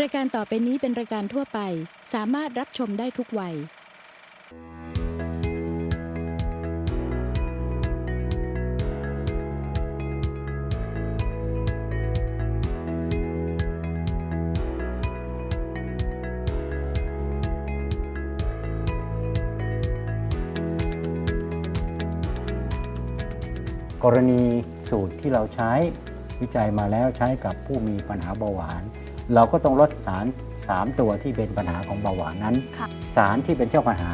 รายการต่อไปนี้เป็นรายการทั่วไป สามารถรับชมได้ทุกวัย กรณีสูตรที่เราใช้วิจัยมาแล้วใช้กับผู้มีปัญหาเบาหวาน เราก็ต้องลดสาร 3 ตัวที่เป็นปัญหาของเบาหวานนั้นค่ะสารที่เป็นเจ้าปัญหา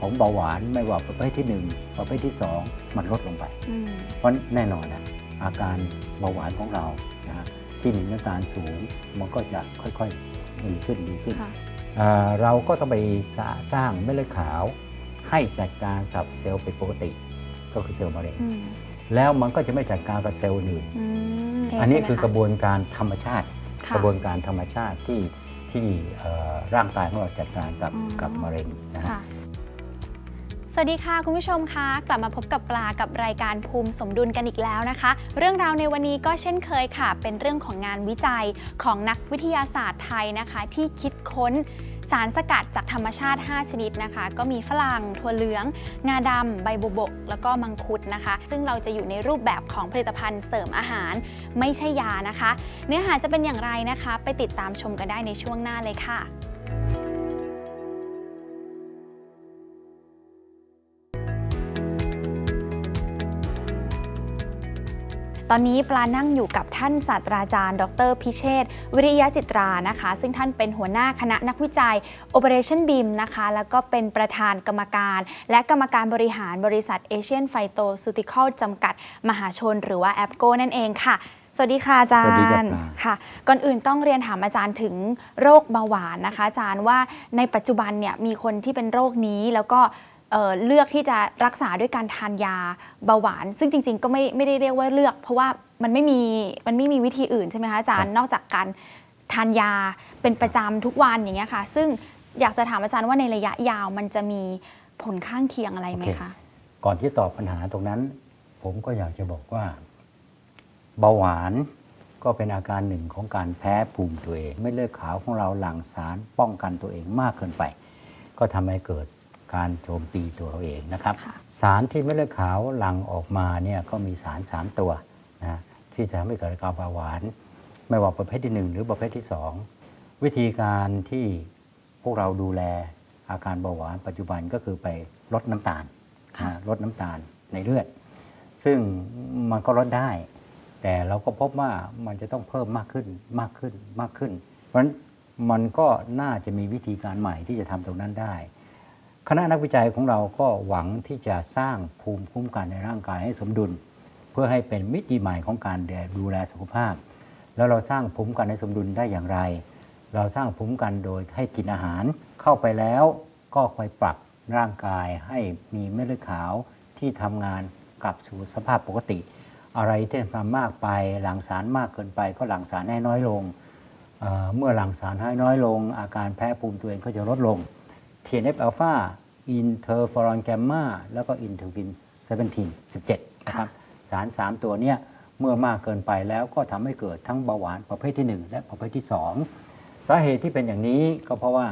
ของเบาหวานไม่ว่าประเภทที่ 1 ประเภทที่ 2 มันลดลงไปอืมเพราะแน่นอนนะอาการเบาหวานของเรานะฮะที่มีน้ำตาลสูง มันก็จะค่อยๆดีขึ้นดีขึ้นค่ะอ่าเราก็ต้องไปสร้าสร้างเม็ดเลือดขาวให้จัดการกับเซลล์เป็นปกติ ก็คือเซลล์มะเร็งอืมแล้วมันก็จะไม่จัดการกับเซลล์อื่นอืมอันนี้ใช่ไหมคือกระบวนการธรรมชาติค่ะ กระบวนการธรรมชาติที่ที่เอ่อร่างกายของเราจัดการกับอืมกับมะเร็งนะฮะค่ะสวัสดีค่ะ คุณผู้ชมคะกลับมาพบกับปลากับรายการภูมิสมดุลกันอีกแล้วนะคะ เรื่องราวในวันนี้ก็เช่นเคยค่ะ เป็นเรื่องของงานวิจัยของนักวิทยาศาสตร์ไทยนะคะ ที่คิดค้น สารสกัดจากธรรมชาติ 5 ชนิดนะคะ ก็มีฝรั่งถั่วเหลือง งาดำใบบุบก แล้วก็มังคุดนะคะ ซึ่งเราจะอยู่ในรูปแบบของผลิตภัณฑ์เสริมอาหาร ไม่ใช่ยานะคะ เนื้อหาจะเป็นอย่างไรนะคะ ไปติดตามชมกันได้ในช่วงหน้าเลยค่ะ อนนี้ปลานั่งอยู่กับท่านศาสตราจารย์ ดร พิเชษฐ์วิริยะจิตรานะคะ ซึ่งท่านเป็นหัวหน้าคณะนักวิจัย Operation BIM นะคะ แล้วก็เป็นประธานกรรมการ และกรรมการบริหารบริษัท Asian Phytoceutical จำกัด มหาชน หรือว่า a p c o นั่นเองค่ะสวัสดีค่ะอาจารสวัสดีจ้ะย์ปลาค่ะ ก่อนอื่นต้องเรียนถามอาจารย์ถึงโรคเบาหวานนะคะ อาจารย์ว่าในปัจจุบันเนี่ยมีคนที่เป็นโรคนี้แล้วก็ เอ่อเลือกที่จะรักษาด้วยการทานยาเบาหวาน ซึ่งจริง ๆ ก็ไม่ไม่ได้เรียกว่าเลือก เพราะว่ามันไม่มีมันไม่มีวิธีอื่นใช่ไหมคะอาจารย์นอกจากการทานยาเป็นประจำทุกวันอย่างเงี้ยค่ะ ซึ่งอยากจะถามอาจารย์ว่าในระยะยาวมันจะมีผลข้างเคียงอะไรไหมโอเคคะ ก่อนที่ตอบปัญหาตรงนั้น ผมก็อยากจะบอกว่า เบาหวานก็เป็นอาการหนึ่งของการแพ้ภูมิตัวเอง ไม่เลือดขาวของเราหลั่งสารป้องกันตัวเองมากเกินไป ก็ทำให้เกิด การโจมตีตัวเราเองนะครับค่ะสารที่เม็ดเลือดขาวหลั่งออกมาเนี่ยก็มีสาร 3 ตัวนะที่จะทำให้เกิดอาการเบาหวาน ไม่ว่าประเภทที่ 1 หรือประเภทที่ 2 วิธีการที่พวกเราดูแลอาการเบาหวานปัจจุบันก็คือไปลดน้ำตาลค่ะนะลดน้ำตาลในเลือด ซึ่งมันก็ลดได้ แต่เราก็พบว่ามันจะต้องเพิ่มมากขึ้นมากขึ้นมากขึ้น เพราะฉะนั้นมันก็น่าจะมีวิธีการใหม่ที่จะทำตรงนั้นได้ คณะนักวิจัยของเราก็หวังที่จะสร้างภูมิคุ้มกันในร่างกายให้สมดุล เพื่อให้เป็นมิติใหม่ของการดูแลสุขภาพ แล้วเราสร้างภูมิคุ้มกันให้สมดุลได้อย่างไร เราสร้างภูมิคุ้มกันโดยให้กินอาหาร เข้าไปแล้วก็คอยปรับร่างกายให้มีเม็ดเลือดขาวที่ทำงานกลับสู่สภาพปกติ อะไรที่ทำมากไปหลั่งสารมากเกินไป ก็หลั่งสารให้น้อยลงเเมื่อหลั่งสารให้น้อยลง อาการแพ้ภูมิตัวเองก็จะลดลง TNF อัลฟาอินเทอร์ฟอรอนแกมมาแล้วก็อินเทอร์กิน17 17นะครับสาร 3 ตัวเนี้ยเมื่อมากเกินไปแล้วก็ทำให้เกิดทั้งเบาหวานประเภทที่ 1 และประเภทที่ 2 สาเหตุที่เป็นอย่างนี้ก็เพราะว่า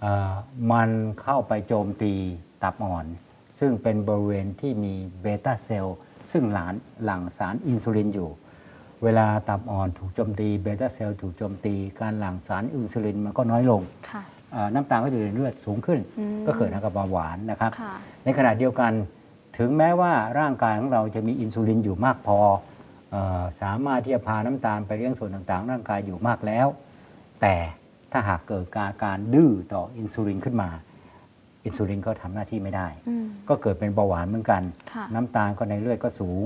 เอ่อมันเข้าไปโจมตีตับอ่อน ซึ่งเป็นบริเวณที่มีเบต้าเซลล์ซึ่งหลานหลั่งสารอินซูลินอยู่ เวลาตับอ่อนถูกโจมตีเบต้าเซลล์ถูกโจมตี การหลั่งสารอินซูลินมันก็น้อยลงค่ะเอ่อ น้ำตาลก็อยู่ในเลือดสูงขึ้นอืมก็เกิดอาการเบาหวานนะครับค่ะในขณะเดียวกันถึงแม้ว่าร่างกายของเราจะมีอินซูลินอยู่มากพอเออสามารถที่จะพาน้ำตาลไปเลี้ยงส่วนต่างๆ ร่างกายอยู่มากแล้ว แต่ถ้าหากเกิดการการดื้อต่ออินซูลินขึ้นมา อินซูลินก็ทำหน้าที่ไม่ได้อืมก็เกิดเป็นเบาหวานเหมือนกันค่ะน้ำตาลก็ในเลือดก็สูง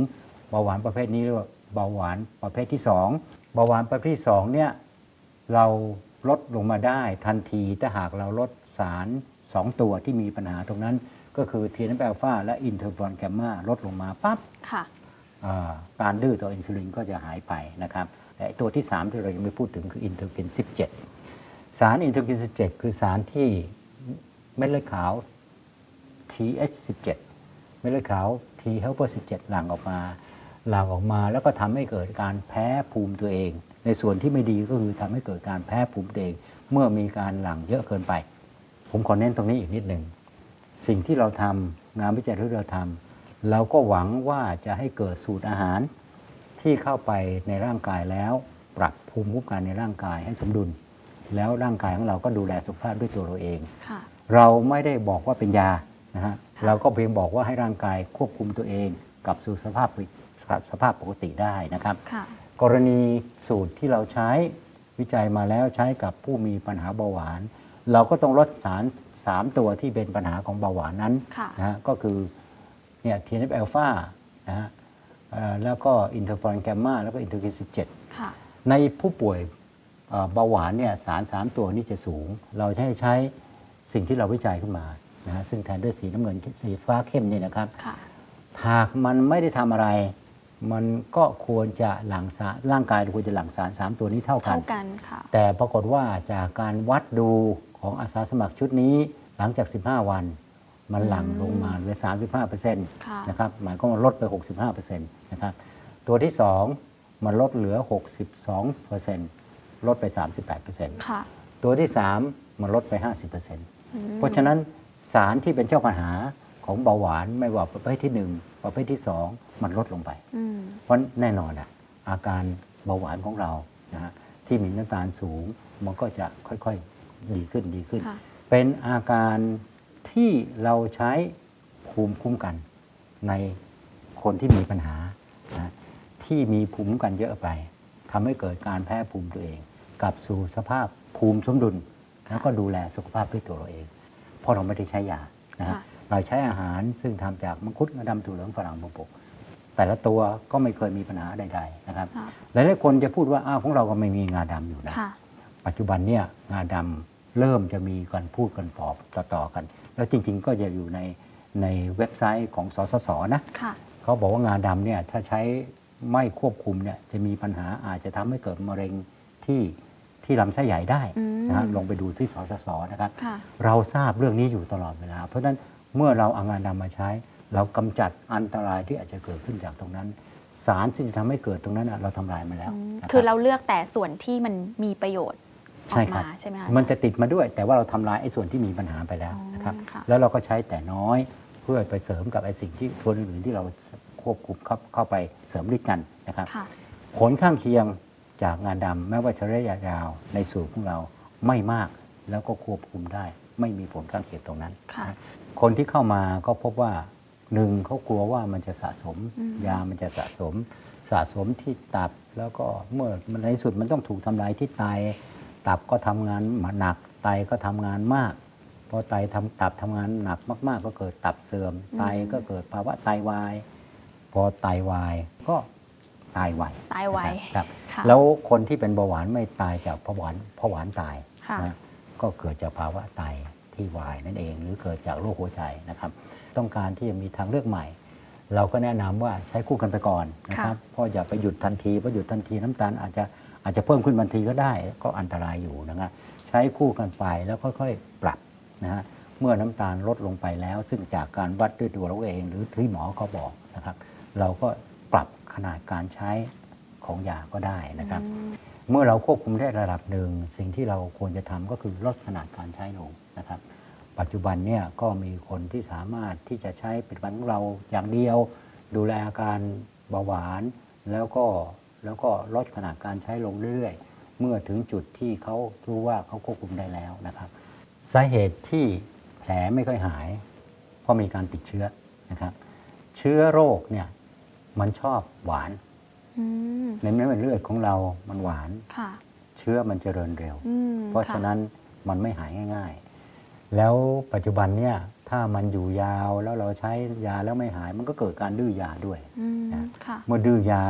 เบาหวานประเภทนี้เรียกว่าเบาหวานประเภทที่ 2 เบาหวานประเภทที่2เนี่ยเรา ลดลงมาได้ทันทีถ้าหากเราลดสาร 2 ตัวที่มีปัญหาตรงนั้น ก็คือ TNF อัลฟาและอินเทอร์ฟอนแกมมาลดลงมาปั๊บค่ะอ่าการดื้อต่ออินซูลินก็จะหายไปนะครับแต่ตัวที่ 3 ที่เรายังไม่พูดถึงคืออินเทอร์กิน 17 สารอินเทอร์กิน 17 คือสารที่เม็ดเลือดขาว TH17 เม็ดเลือดขาว T helper 17 หลั่งออกมา หลั่งออกมาแล้วก็ทำให้เกิดการแพ้ภูมิตัวเอง ในส่วนที่ไม่ดีก็คือทำให้เกิดการแพ้ภูมิตัวเองเมื่อมีการหลั่งเยอะเกินไป ผมขอเน้นตรงนี้อีกนิดหนึ่งสิ่งที่เราทำงานวิจัยที่เราทำเราก็หวังว่าจะให้เกิดสูตรอาหารที่เข้าไปในร่างกายแล้ว ปรับภูมิคุ้มกันในร่างกายให้สมดุล แล้วร่างกายของเราก็ดูแลสุขภาพด้วยตัวเราเองค่ะเราไม่ได้บอกว่าเป็นยานะฮะค่ะเราก็เพียงบอกว่าให้ร่างกายควบคุมตัวเองกลับสู่สภาพสภาพปกติได้นะครับค่ะ กรณีสูตรที่เราใช้วิจัยมาแล้วใช้กับผู้มีปัญหาเบาหวาน เราก็ต้องลดสาร 3 ตัวที่เป็นปัญหาของเบาหวานนั้นค่ะนะฮะก็คือเนี่ย TNF อ l p h a นะฮะเอ่อแล้วก็อินเทอร์ฟอรอนแกมมาแล้วก็อินเทอร์กิน17ค่ะในผู้ป่วยเอ่อเบาหวานเนี่ยสาร 3 ตัวนี้จะสูง เราจะให้ใช้สิ่งที่เราวิจัยขึ้นมานะฮะซึ่งแทนด้วยสีน้ำเงินสีฟ้าเข้มเนี่ยนะครับค่ะหากมันไม่ได้ทำอะไร มันก็ควรจะหลั่งสารร่างกายควรจะหลั่งสาร3ตัวนี้เท่ากัน เท่ากันค่ะ แต่ปรากฏว่าจากการวัดดูของอาสาสมัครชุดนี้หลังจาก 15 วัน มันหลั่งลงมาเหลือ 35%ค่ะนะครับหมายความว่าลดไป 65%นะครับตัวที่ 2 มันลดเหลือ 62%ลดไป 38%ค่ะตัวที่ 3 มันลดไป 50%อืมเพราะฉะนั้นสารที่เป็นเจ้าปัญหาของเบาหวานไม่ว่าประเภทที่ 1 ประเภทที่ 2 มันลดลงไปอืมเพราะแน่นอนอะอาการเบาหวานของเรานะฮะที่มีน้ำตาลสูงมันก็จะค่อยๆดีขึ้นดีขึ้นค่ะเป็นอาการที่เราใช้ภูมิคุ้มกันในคนที่มีปัญหานะที่มีภูมิคุ้มกันเยอะไปทำให้เกิดการแพ้ภูมิตัวเองกลับสู่สภาพภูมิสมดุล แล้วก็ดูแลสุขภาพด้วยตัวเราเองเพราะเราไม่ได้ใช้ยานะฮะค่ะเราใช้อาหารซึ่งทำจากมังคุดงาดำถั่วเหลืองฝรั่งบงปก แต่ละตัวก็ไม่เคยมีปัญหาใดๆนะครับค่ะหลายๆคนจะพูดว่าอ้าวของเราก็ไม่มีงาดำอยู่นะค่ะปัจจุบันเนี่ยงาดำเริ่มจะมีการพูดกันตอบต่อๆกัน แล้วจริง ๆ ก็จะอยู่ในในเว็บไซต์ของสสสนะค่ะเขาบอกว่างาดำเนี่ยถ้าใช้ไม่ควบคุมเนี่ยจะมีปัญหาอาจจะทำให้เกิดมะเร็งที่ที่ลำไส้ใหญ่ได้อืมนะฮะลองไปดูที่สสสนะครับค่ะเราทราบเรื่องนี้อยู่ตลอดเวลา เพราะฉะนั้นเมื่อเราเอางาดำมาใช้ เรากำจัดอันตรายที่อาจจะเกิดขึ้นจากตรงนั้น สารที่จะทำให้เกิดตรงนั้นน่ะเราทำลายมาแล้วอืมนะบคือเราเลือกแต่ส่วนที่มันมีประโยชน์ออใช่กครับมาใช่ไหมคะมันจะติดมาด้วย แต่ว่าเราทำลายไอ้ส่วนที่มีปัญหาไปแล้วอ๋อนะครับค่ะแล้วเราก็ใช้แต่น้อยเพื่อไปเสริมกับไอ้สิ่งที่ส่วนอื่นที่เราควบคุมเข้าเข้าไปเสริมฤทธิ์กันนะครับค่ะผลข้างเคียงจากงานดำแม้ว่าจะระยะยาวในสูตรของเราไม่มากแล้วก็ควบคุมได้ ไม่มีผลข้างเคียงตรงนั้นค่ะนะคนที่เข้ามาก็พบว่า หนึ่งเขากลัวว่ามันจะสะสมอืมยามันจะสะสม สะสมที่ตับแล้วก็เมื่อมันในที่สุดมันต้องถูกทำลายที่ไตตับก็ทำงานหนักไตก็ทำงานมากพอไตทำตับทำงานหนักมาก ๆ ก็เกิดตับเสื่อม ไตก็เกิดภาวะไตวาย พอไตวายก็ตายไวตายไวครับค่ะแล้วคนที่เป็นเบาหวานไม่ตายจากเพราะหวานเพราะหวานตายค่ะนะก็เกิดจากภาวะไตที่วายนั่นเอง หรือเกิดจากโรคหัวใจนะครับ ต้องการที่จะมีทางเลือกใหม่ เราก็แนะนำว่าใช้คู่กันไปก่อนนะครับเพราะอย่าไปหยุดทันทีเพราะหยุดทันทีน้ำตาลอาจจะอาจจะเพิ่มขึ้นทันทีก็ได้ก็อันตรายอยู่นะครับใช้คู่กันไปแล้วค่อยๆ ปรับนะฮะเมื่อน้ำตาลลดลงไปแล้ว ซึ่งจากการวัดด้วยตัวเราเองหรือที่หมอเขาบอกนะครับ เราก็ปรับขนาดการใช้ของยาก็ได้นะครับอืมเมื่อเราควบคุมได้ระดับหนึ่งสิ่งที่เราควรจะทำก็คือลดขนาดการใช้ลงนะครับ ปัจจุบันเนี่ยก็มีคนที่สามารถที่จะใช้ผลิตภัณฑ์ของเราอย่างเดียว ดูแลอาการเบาหวานแล้วก็แล้วก็ลดขนาดการใช้ลงเรื่อยๆ เมื่อถึงจุดที่เขารู้ว่าเขาควบคุมได้แล้วนะครับสาเหตุที่แผลไม่ค่อยหาย เพราะมีการติดเชื้อนะครับ เชื้อโรคเนี่ยมันชอบหวานอืมในเม็ดเลือดของเรามันหวานค่ะเชื้อมันเจริญเร็วอืมเพราะค่ฉะนั้นมันไม่หายง่าย ๆ แล้วปัจจุบันเนี่ยถ้ามันอยู่ยาวแล้วเราใช้ยาแล้วไม่หาย มันก็เกิดการดื้อยาด้วยอืมนะค่ะเมื่อดื้อยา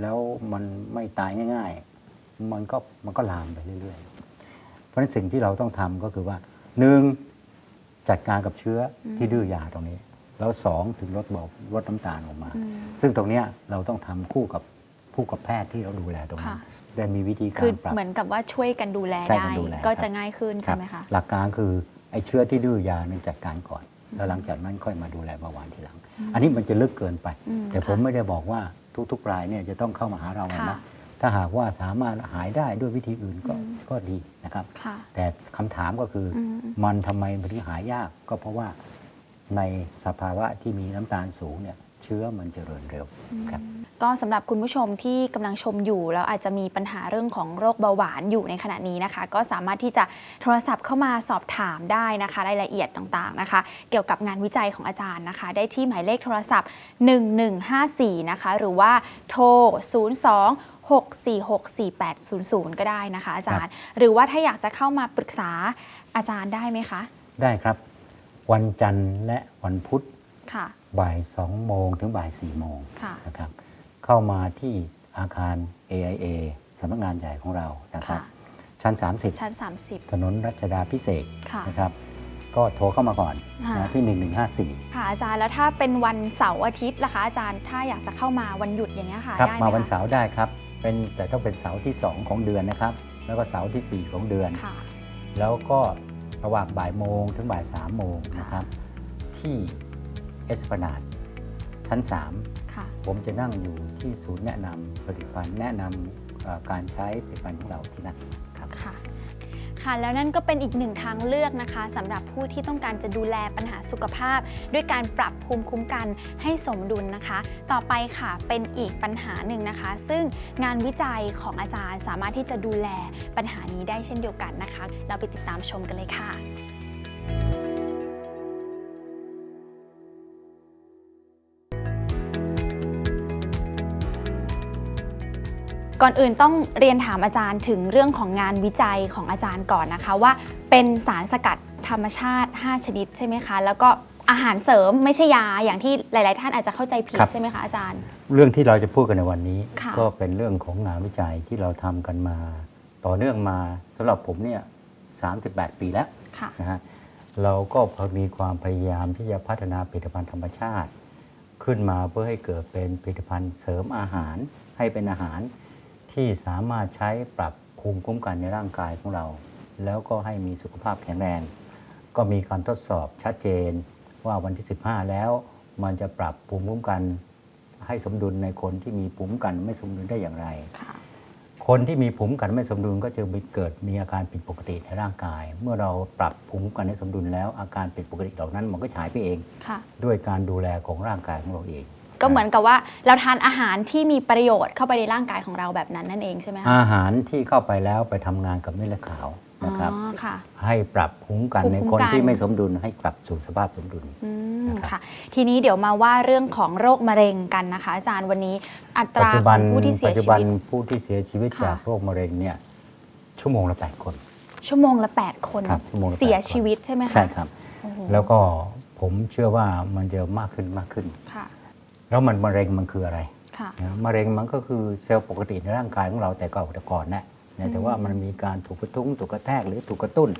แล้วมันไม่ตายง่าย ๆ มันก็มันก็ลามไปเรื่อยๆ เพราะฉะนั้นสิ่งที่เราต้องทำก็คือว่าหนึ่งจัดการกับเชื้ออมที่ดื้อยาตรงนี้ แล้วสองถึงลดเบาลดน้ำตาลออกมาอืมซึ่งตรงเนี้ยเราต้องทำคู่กับคู่กับแพทย์ที่เราดูแลตรงนี้ค่ะได้มีวิธีกาคือรปรับเหมือนกับว่าช่วยกันดูแลช่วยกัได้นดูแลก็ครับจะง่ายขึ้นครัใช่บไหมคะหลักการคือ ไอ้เชื้อที่ดื้อยาเนี่ยจัดการก่อน แล้วหลังจากนั้นค่อยมาดูแลเบาหวานทีหลังอืมอันนี้มันจะลึกเกินไปอืมแต่ผมค่ะไม่ได้บอกว่าทุกๆรายเนี่ยจะต้องเข้ามาหาเราค่ะนะถ้าหากว่าสามารถหายได้ด้วยวิธีอื่นก็อืมก็ดีนะครับค่ะแต่คำถามก็คือออืมมันทำไมมันถึงหายาก ก็เพราะว่าในสภาวะที่มีน้ำตาลสูงเนี่ยเชื้อมันเจริญเร็วครับ ก็สำหรับคุณผู้ชมที่กำลังชมอยู่แล้วอาจจะมีปัญหาเรื่องของโรคเบาหวานอยู่ในขณะนี้นะคะ ก็สามารถที่จะโทรศัพท์เข้ามาสอบถามได้นะคะรายละเอียดต่างๆนะคะ เกี่ยวกับงานวิจัยของอาจารย์นะคะ ได้ที่หมายเลขโทรศัพท์ 1154 นะคะ หรือว่าโทร 02 6464800 ก็ได้นะคะ อาจารย์ หรือว่าถ้าอยากจะเข้ามาปรึกษาอาจารย์ได้ไหมคะ ได้ครับ วันจันทร์และวันพุธค่ะบ่าย2โมงถึงบ่าย4โมงค่ะนะครับ เข้ามาที่อาคาร AIA สำนักงานใหญ่ของเรานะครับค่ะชั้นชั้น 30 ถนนรัชดาพิเศษก30ค่ะนะครับ ก็โทรเข้ามาก่อนค่ะนะที่ 1154 ค่ะอาจารย์แล้วถ้าเป็นวันเสาร์อาทิตย์ล่ะคะอาจารย์ถ้าอยากจะเข้ามาวันหยุดอย่างเงี้ยค่ะครับได้ไหมมาวันคะเสาร์ได้ครับเป็นแต่ต้องเป็นเสาร์ที่ 2 ของเดือนนะครับ แล้วก็เสาร์ทีสี่4 ของเดือนค่ะแล้วก็ระหว่างบ่ายโมงถึงบ่าย3โมงนะครับ ที่เอสพนาดชั้น3ค่ะ ผมจะนั่งอยู่ที่ศูนย์แนะนำผลิตภัณฑ์แนะนำการใช้ผลิตภัณฑ์ของเราที่นั่นครับค่ะค่ะแล้วนั่นก็เป็นอีกหนึ่งทางเลือกนะคะสำหรับผู้ที่ต้องการจะดูแลปัญหาสุขภาพ ด้วยการปรับภูมิคุ้มกันให้สมดุลนะคะ ต่อไปค่ะเป็นอีกปัญหาหนึ่งนะคะ ซึ่งงานวิจัยของอาจารย์สามารถที่จะดูแลปัญหานี้ได้เช่นเดียวกันนะคะ เราไปติดตามชมกันเลยค่ะ ก่อนอื่นต้องเรียนถามอาจารย์ถึงเรื่องของงานวิจัยของอาจารย์ก่อนนะคะว่า เป็นสารสกัดธรรมชาติ 5 ชนิดใช่ไหมคะ แล้วก็อาหารเสริมไม่ใช่ยาอย่างที่หลาย ๆ ท่านอาจจะเข้าใจผิดครับ ใช่ไหมคะอาจารย์ เรื่องที่เราจะพูดกันในวันนี้ ค่ะ ก็เป็นเรื่องของงานวิจัยที่เราทำกันมา ต่อเนื่องมาสำหรับผมเนี่ย38 ปีแล้วค่ะ นะฮะเราก็พอมีความพยายามที่จะพัฒนาผลิตภัณฑ์ธรรมชาติ ขึ้นมาเพื่อให้เกิดเป็นผลิตภัณฑ์เสริมอาหารให้เป็นอาหาร ที่สามารถใช้ปรับภูมิคุ้มกันในร่างกายของเรา แล้วก็ให้มีสุขภาพแข็งแรง ก็มีการทดสอบชัดเจนว่าวันที่ 15 แล้วมันจะปรับภูมิคุ้มกัน ให้สมดุลในคนที่มีภูมิคุ้มกันไม่สมดุลได้อย่างไรค่ะคนที่มีภูมิคุ้มกันไม่สมดุลก็จะเกิดมีอาการผิดปกติในร่างกาย เมื่อเราปรับภูมิคุ้มกันให้สมดุลแล้วอาการผิดปกติเหล่านั้นมันก็หายไปเองค่ะด้วยการดูแลของร่างกายของเราเอง ก็เหมือนกับว่าเราทานอาหารที่มีประโยชน์เข้าไปในร่างกายของเราแบบนั้นนั่นเองใช่ไหมคะอาหารที่เข้าไปแล้วไปทำงานกับเม็ดเลือดขาวนะครับอ๋อค่ะให้ปรับภูมิคุ้มกันภูมิในคุ้มคนกันที่ไม่สมดุลให้กลับสู่สภาพสมดุลอืมนะครับค่ะ ทีนี้เดี๋ยวมาว่าเรื่องของโรคมะเร็งกันนะคะ อาจารย์วันนี้อัตปัจราจุขบัอนงผู้ที่เสีปัยจจุชีบันวิตผู้ที่เสียชีวิตค่ะจากโรคมะเร็งเนี่ยชั่วโมงละ8คน ชั่วโมงละ8คนครับชั่วโมงละเสียแปดคนชีวิตใช่ไหมคะใช่ครับโอ้โหแล้วก็ผมเชื่อว่ามันจะมากขึ้นมากขึ้นค่ะ แล้วมันมะเร็งมันคืออะไรค่ะนะมะเร็งมันก็คือเซลล์ปกติในร่างกายของเราแต่ก่อนแต่ก่อนนะนะแต่ว่ามันมีการถูกกระตุ้นถูกกระแทกหรือถูกกระตุ้น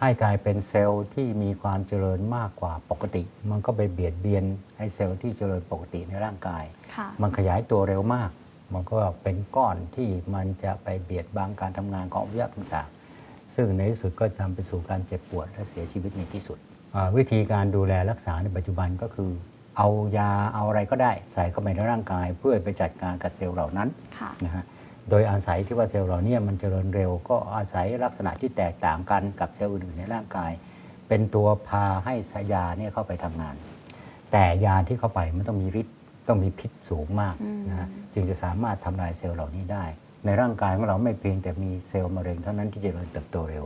ให้กลายเป็นเซลล์ที่มีความเจริญมากกว่าปกติ มันก็ไปเบียดเบียนให้เซลล์ที่เจริญปกติในร่างกายค่ะมันขยายตัวเร็วมาก มันก็เป็นก้อนที่มันจะไปเบียดบังการทำงานของอวัยวะต่างๆ ซึ่งในที่สุดก็นำไปสู่การเจ็บปวดและเสียชีวิตในที่สุดอ่าวิธีการดูแลรักษาในปัจจุบันก็คือ เอายาเอาอะไรก็ได้ใส่เข้าไปในร่างกาย เพื่อไปจัดการกับเซลล์เหล่านั้นค่ะนะฮะโดยอาศัยที่ว่าเซลล์เราเนี่ยมันเจริญเร็ว ก็อาศัยลักษณะที่แตกต่างกันกับเซลล์อื่นๆในร่างกาย เป็นตัวพาให้สายาเนี่ยเข้าไปทำงาน แต่ยาที่เข้าไปมันต้องมีฤทธิ์ต้องมีพิษสูงมากอืมนะฮะจึงจะสามารถทำลายเซลล์เหล่านี้ได้ ในร่างกายของเราไม่เพียงแต่มีเซลล์มะเร็งเท่านั้นที่เจริญเติบโตเร็ว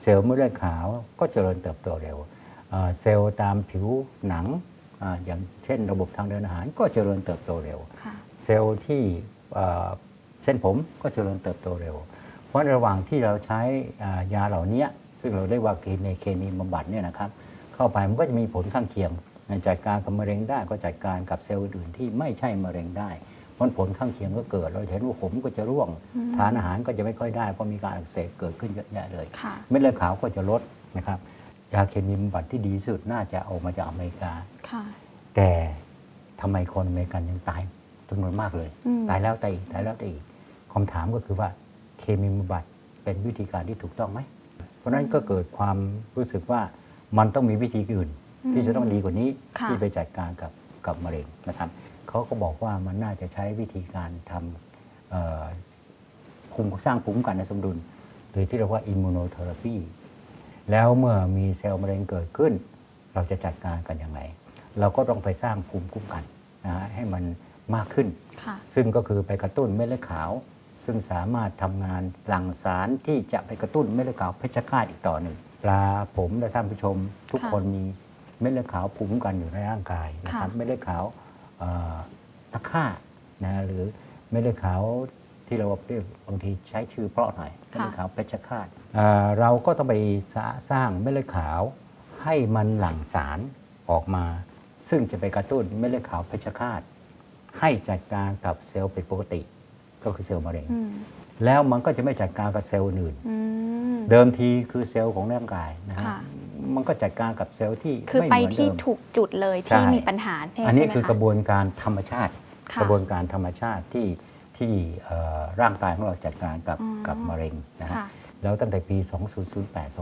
เซลล์เม็ดเลือดขาวก็เจริญเติบโตเร็วอ่าเซลล์ตามผิวหนัง อาอย่างเช่นระบบทางเดินอาหารก็เจริญเติบโตเร็วค่ะเซลล์ที่เอ่อเส้นผมก็เจริญเติบโตเร็ว เพราะในระหว่างที่เราใช้อ่ายาเหล่านี้ซึ่งเราเรียกว่าเคมีเคมีบำบัดเนี่ยนะครับเข้าไปมันก็จะมีผลข้างเคียงจัดการกับมะเร็งได้ก็จัดการกับเซลล์อื่นๆที่ไม่ใช่มะเร็งได้เพราะผลข้างเคียงก็เกิด เราจะเห็นว่าผมก็จะร่วงอืมทานอาหารก็จะไม่ค่อยได้เพราะมีการอักเสบเกิดขึ้นเยอะแยะเลยค่ะเม็ดเลือดขาวก็จะลดนะครับ ยาเคมีบำบัดที่ดีที่สุดน่าจะออกมาจากอเมริกา ค่ะ แต่ทำไมคนอเมริกันยังตายจำนวนมากเลย อืม ตายแล้วตายอีกตายแล้วตายอีกคำถามก็คือว่าเคมีบำบัดเป็นวิธีการที่ถูกต้องไหม เพราะฉะนั้นก็เกิดความรู้สึกว่ามันต้องมีวิธีอื่น ที่จะต้องดีกว่านี้ค่ะ ที่ไปจัดการกับกับมะเร็งนะครับเขาก็บอกว่ามันน่าจะใช้วิธีการทำเอ่อภูมิสร้างภูมิคุ้มกันในสมดุล หรือที่เรียกว่าอิมมูโนเทอราปี แล้วเมื่อมีเซลล์มะเร็งเกิดขึ้น เราจะจัดการกันยังไงเราก็ต้องไปสร้างภูมิคุ้มกันนะฮะให้มันมากขึ้นค่ะซึ่งก็คือไปกระตุ้นเม็ดเลือดขาว ซึ่งสามารถทำงานหลั่งสารที่จะไปกระตุ้นเม็ดเลือดขาวเพชฌฆาตอีกต่อหนึ่งปลาผมและท่านผู้ชม ทุกค่ะคนมีเม็ดเลือดขาวภูมิคุ้มกันอยู่ในร่างกายนะครับค่ะเม็ดเลือดขาวเอ่อตะค่านะหรือเม็ดเลือดขาว ที่เราเรียกบางทีใช้ชื่อเพราะหน่อยเม็ดเลือดขาวเพชฌฆาตเอ่อเราก็ต้องไปสร้าสร้างเม็ดเลือดขาวให้มันหลั่งสารออกมา ซึ่งจะไปกระตุ้นเม็ดเลือดขาวเพชฌฆาตให้จัดการกับเซลล์ผิดปกติ ก็คือเซลล์มะเร็งอืมแล้วมันก็จะไม่จัดการกับเซลล์อื่นอืมเดิมทีคือเซลล์ของร่างกายนะฮะค่ะมันก็จัดการกับเซลล์ที่คือไม่ไปเหมือนที่เดิมถูกจุดเลยใช่ที่มีปัญหาใช่ไหมอันนี้คือคะกระบวนการธรรมชาติค่ะกระบวนการธรรมชาติที่ ที่เอ่อร่างกายของเราจัดการกับอืมกับมะเร็งนะฮะค่ะแล้วตั้งแต่ปี 2008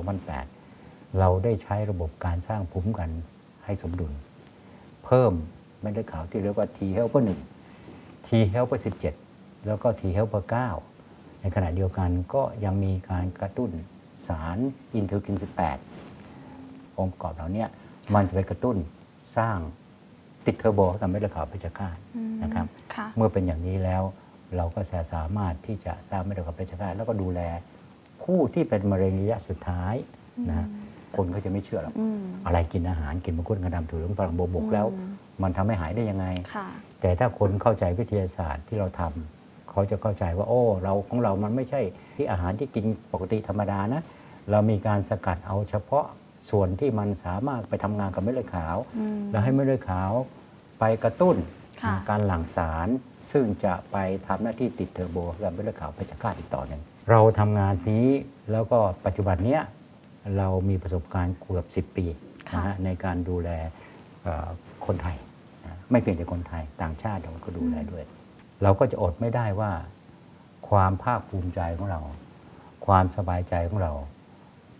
2008 เราได้ใช้ระบบการสร้างภูมิคุ้มกันให้สมดุล เพิ่มเม็ดเลือดขาวที่เรียกว่า T helper 1 T helper 17 แล้วก็ T helper 9 ในขณะเดียวกันก็ยังมีการกระตุ้นสารอินเทอร์คิน 18 องค์ประกอบเหล่าเนี้ยมันจะไปกระตุ้นสร้างติดเทอร์โบให้กับเม็ดเลือดขาวเพชฌฆาตอืมนะครับค่ะเมื่อเป็นอย่างนี้แล้ว เราก็จะสามารถที่จะสร้างเม็ดเลือดขาวเพชฌฆาตแล้วก็ดูแลผู้ที่เป็นมะเร็งระยะสุดท้ายนะฮะคนก็จะไม่เชื่อหรอกอืมอะไรกินอาหารกินมังคุดกระดำถั่วเหลืองฝรั่งโบบกแล้วอืมมันทำให้หายได้ยังไงค่ะแต่ถ้าคนเข้าใจวิทยาศาสตร์ที่เราทำเขาจะเข้าใจว่าโอ้เราของเรามันไม่ใช่ที่อาหารที่กินปกติธรรมดานะ เรามีการสกัดเอาเฉพาะส่วนที่มันสามารถไปทำงานกับเม็ดเลือดขาวอืมแล้วให้เม็ดเลือดขาวไปกระตุ้นค่ะการหลั่งสาร ซึ่งจะไปทำหน้าที่ติดเทอร์โบกับเม็ดเลือดขาวเพชฌฆาตอีกต่อหนึ่งเราทำงานนี้แล้วก็ปัจจุบันเนี้ยเรามีประสบการณ์เกือบ10 ปีนะฮะในการดูแลเอ่อคนไทยนะไม่เพียงแต่คนไทยต่างชาติเราก็ดูแลด้วย เราก็จะอดไม่ได้ว่าความภาคภูมิใจของเรา ความสบายใจของเรา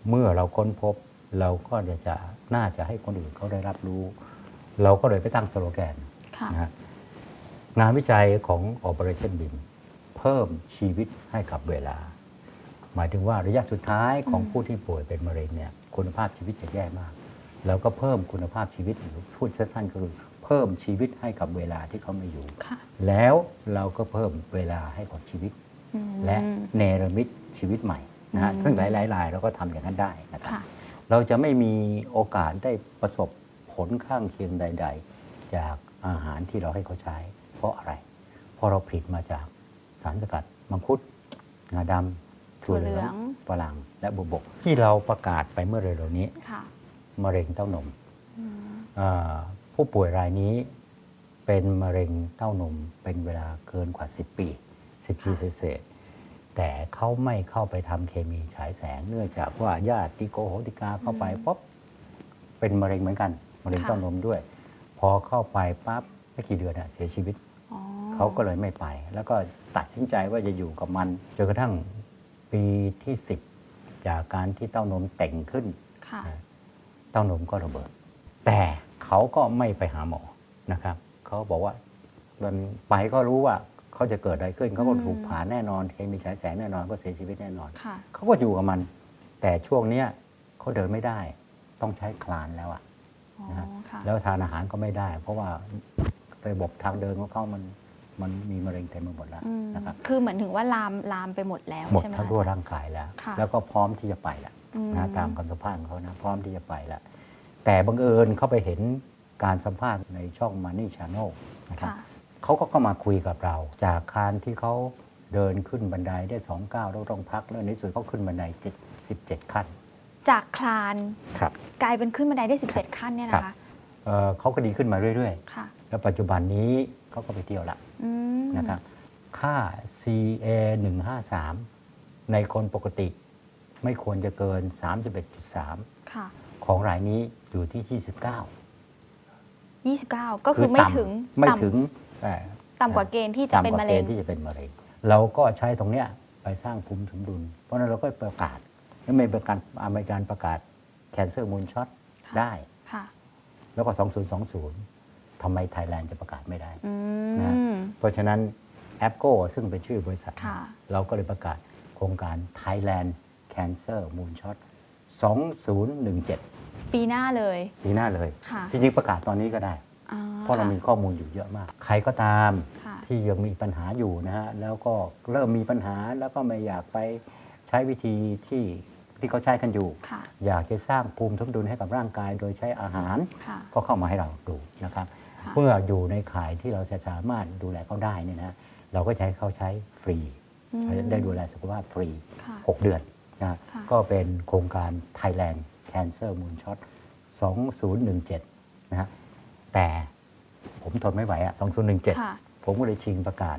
เมื่อเราค้นพบเราก็จะจะน่าจะให้คนอื่นเขาได้รับรู้ เราก็เลยไปตั้งสโลแกนค่ะนะฮะ งานวิจัยของ Operation BIM เพิ่มชีวิตให้กับเวลา หมายถึงว่าระยะสุดท้ายของอืมผู้ที่ป่วยเป็นมะเร็งเนี่ยคุณภาพชีวิตจะแย่มาก แล้วก็เพิ่มคุณภาพชีวิตหรือพูดสั้นๆก็คือเพิ่มชีวิตให้กับเวลาที่เขาไม่อยู่ค่ะแล้วเราก็เพิ่มเวลาให้กับชีวิตอืมและเนรมิตชีวิตใหม่นะฮะอืมซึ่งหลายๆรายเราก็ทำอย่างนั้นได้นะครับค่ะเราจะไม่มีโอกาสได้ประสบผลข้างเคียงใด ๆ จากอาหารที่เราให้เขาใช้ เพราะอะไร เพราะเราผลิตมาจากสารสกัดมังคุดงาดำถั่วเหลืถั่วเหลือองงฝรั่งและบวบก ที่เราประกาศไปเมื่อเร็วๆนี้ค่ะมะเร็งเต้านมอืมอ่าผู้ป่วยรายนี้เป็นมะเร็งเต้านมเป็นเวลาเกินกว่า 10 ปี 10 ปีเศษๆแต่เขาไม่เข้าไปทำเคมีฉายแสง เนื่องจากว่าญาติโกโหติกาเข้าไปป๊บเป็นมะเร็งเหมือนกัน มะเร็งค่ะเต้านมด้วย พอเข้าไปปั๊บไม่กี่เดือนอะเสียชีวิตอ๋อ เขาก็เลยไม่ไป แล้วก็ตัดสินใจว่าจะอยู่กับมันจนกระทั่งปีที่10จากการที่เต้านมแต่งขึ้นค่ะเต้านมก็ระเบิด แต่เขาก็ไม่ไปหาหมอนะครับเขาบอกว่ามันไปก็รู้ว่าเขาจะเกิดอะไรขึ้นเขาก็อืมถูกผ่าแน่นอนเคมีฉายแสงแน่นอนก็เสียชีวิตแน่นอนค่ะเขาก็อยู่กับมัน แต่ช่วงเนี้ยเขาเดินไม่ได้ ต้องใช้คลานแล้วอะอ๋อนะฮะค่ะแล้วทานอาหารก็ไม่ได้ เพราะว่าระบบทางเดินของเขามัน มันมีมะเร็งเต็มไปหมดแล้วอืมนะครับคือเหมือนถึงว่าลามลามไปหมดแล้วหมดใช่ไหมทั้งคะทั่วร่างกายแล้วค่ะแล้วก็พร้อมที่จะไปแล้วอืมนะตามคำสัมภาษณ์ของเขานะพร้อมที่จะไปแล้วแต่บังเอิญเขาไปเห็นการสัมภาษณ์ในช่อง Money Channel นะครับค่ะเขาก็เข้ามาคุยกับเรา จากการที่เขาเดินขึ้นบันไดได้สองก้าวแล้วต้องพักแล้วในที่สุดเขาขึ้นบันได77ขั้น จากคลานครับกลายเป็นขึ้นบันไดได้ 17 ขั้นเนี่ยนะคะเอ่อเขาก็ดีขึ้นมาเรื่อยค่ะๆแล้วปัจจุบันนี้ เขาก็ไปเที่ยวละอืมนะครับค่า CA 153 ในคนปกติ ไม่ควรจะเกิน 31.3 ค่ะของรายนี้อยู่ที่ 29 29 ก็คือไม่ต่ำถึงไม่ต่ำถึงเอ่อต่ำกว่าเกณฑ์ที่จะต่ำเป็นกว่ามะเกเร็ณงฑ์ที่จะเป็นมะเร็งเราก็ใช้ตรงเนี้ยไปสร้างภูมิสมดุล เพราะฉะนั้นเราก็ประกาศแล้วไม่เป็นการอเมริกันประกาศแคนเซอร์มูลช็อตค่ะได้ ค่ะ แล้วก็ 2020 ทำไมไทยแลนด์จะประกาศไม่ได้อืนะมเพราะฉะนั้นแอปโกซึ่งเป็นชื่อบริษัทค่ะเราก็เลยประกาศโครงการ Thailand Cancer Moonshot 2017 ปีหน้าเลย ปีหน้าเลยค่ะจริงๆประกาศตอนนี้ก็ได้อ๋อเพราะเราค่ะมีข้อมูลอยู่เยอะมาก ใครก็ตามค่ะที่ยังมีปัญหาอยู่นะฮะ แล้วก็เริ่มมีปัญหาแล้วก็ไม่อยากไปใช้วิธีที่ที่เขาใช้กันอยู่ค่ะอยากจะสร้างภูมิสมดุลให้กับร่างกาย โดยใช้อาหารค่ะก็เข้ามาให้เราดูนะครับ ค่ะเมื่ออยู่ในข่ายที่เราจะสามารถดูแลเขาได้เนี่ยนะเราก็จะใช้เขาใช้ฟรีอืมได้ดูแลสุขภาพฟรีค่ะ6เดือนนะค่ะก็เป็นโครงการ Thailand Cancer Moonshot 2017 นะฮะแต่ผมทนไม่ไหวอะค่ะ2017 ผมก็เลยชิงประกาศ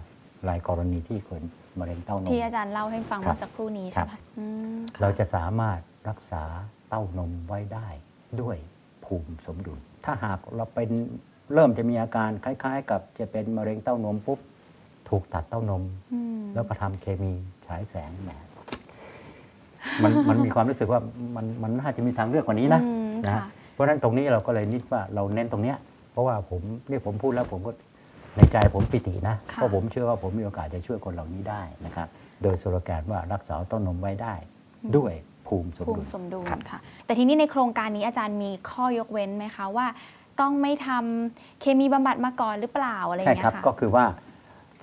รายกรณีที่คนมะเร็งเต้านมที่อาจารย์เล่าให้ฟังครับเมื่อสักครู่นี้ครัใช่บไหมอืมค่เราจะสามารถรักษาเต้านมไว้ได้ด้วยภูมิสมดุล ถ้าหากเราเป็น เริ่มจะมีอาการคล้าย ๆ กับจะเป็นมะเร็งเต้านมปุ๊บถูกตัดเต้านม อืมแล้วก็ทำเคมีฉายแสงแหมมันมันมีความรู้สึกว่ามันมันน่าจะมีทางเลือกกว่านี้นะ อืมนะ ค่ะเพราะฉะนั้นตรงนี้เราก็เลยนิดว่าเราเน้นตรงเนี้ยเพราะว่าผมนี่ผมพูดแล้วผมก็ในใจผมปิตินะค่ะเพราะผมเชื่อว่าผมมีโอกาสจะช่วยคนเหล่านี้ได้นะครับ โดยสโลแกนว่ารักษาเต้านมไว้ได้ ด้วยภูมิสมภูดุมิล สมดุลครับ ค่ะ แต่ทีนี้ในโครงการนี้อาจารย์มีข้อยกเว้นไหมคะว่า ต้องไม่ทำเคมีบำบัดมาก่อนหรือเปล่าอะไรอย่างใช่เงี้ครับยค่ะ ก็คือว่า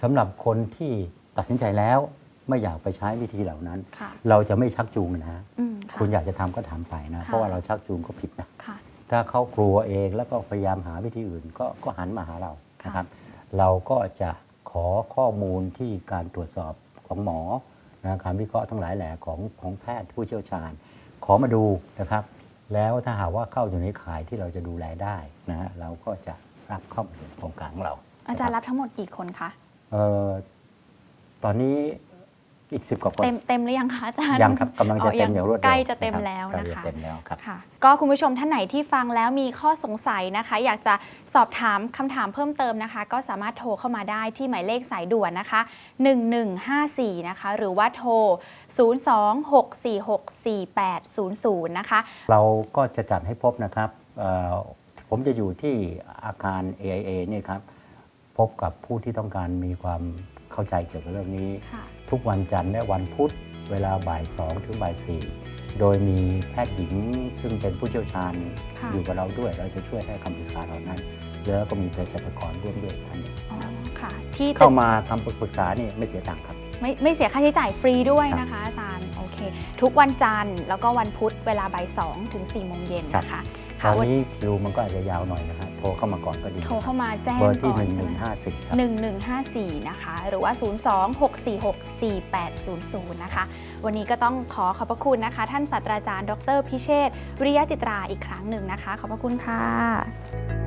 สำหรับคนที่ตัดสินใจแล้วไม่อยากไปใช้วิธีเหล่านั้น ค่ะ เราจะไม่ชักจูงนะฮะอืมค่ะคุณอยากจะทำก็ทำไปนะ ค่ะ เพราะว่าเราชักจูงก็ผิดนะ ค่ะ ถ้าเขากลัวเองแล้วก็พยายามหาวิธีอื่นก็ก็หันมาหาเราค่ะ นะครับ เราก็จะขอข้อมูลที่การตรวจสอบของหมอนะการวิเคราะห์ทั้งหลายแหล่ของของแพทย์ผู้เชี่ยวชาญ ขอมาดูนะครับ แล้วถ้าหากว่าเข้าอยู่ในข่ายที่เราจะดูแลได้นะฮะเราก็จะรับเข้ามาในโครงการของเรา อาจารย์นะครับทั้งหมดกี่คนคะ เอ่อตอนนี้ อีกสิบกว่าคนเต็มเต็มหรือยังคะอาจารย์ยังครับกำลังจะอ๋อเต็มอย่างรวดเร็วใกล้จะเต็มนครับแล้วใกล้นะจคะเต็มแล้วครับค่ะก็คุณผู้ชมท่านไหนที่ฟังแล้วมีข้อสงสัยนะคะ อยากจะสอบถามคำถามเพิ่มเติมนะคะ ก็สามารถโทรเข้ามาได้ที่หมายเลขสายด่วนนะคะ 1154 นะคะ หรือว่าโทร 026464800 นะคะ เราก็จะจัดให้พบนะครับเอ่อผมจะอยู่ที่อาคาร AIA เนี่ยครับพบกับผู้ที่ต้องการมีความเข้าใจเกี่ยวกับเรื่องนี้ค่ะ ทุกวันจันทร์และวันพุธเวลาบ่าย2ถึงบ่าย4โดยมีแพทย์หญิงซึ่งเป็นผู้เชี่ยวชาญค่ะอยู่กับเราด้วย เราจะช่วยให้คำปรึกษาเหล่านั้น แล้วก็มีเภสัชกรร่วมด้วยท่านหนึ่งอ๋อค่ะ ที่ตึเข้ากมาคำปรึกษานี่ไม่เสียตังค์ครับ ไม่ไม่เสียค่าใช้จ่ายฟรีด้วยนะคะอาจารย์โอเค ทุกวันจันทร์แล้วก็วันพุธเวลาบ่าย2ถึง4โมงเย็นนะคะ ตค่ะอนวันนี้คิวมันก็อาจจะยาวหน่อยนะครับโทรเข้ามาก่อนก็ดีโทรเข้ามาแจ้งเบอร์ที่ ก่อน1ใช่ไหม1คะ5 0 ครับ 1154 นะคะ หรือว่า 026464800 นะคะ วันนี้ก็ต้องขอขอบพระคุณนะคะ ท่านศาสตราจารย์ ดรพิเชษฐ์วิริยะจิตราอีกครั้งหนึ่งนะคะ ขอบพระคุณค่ะ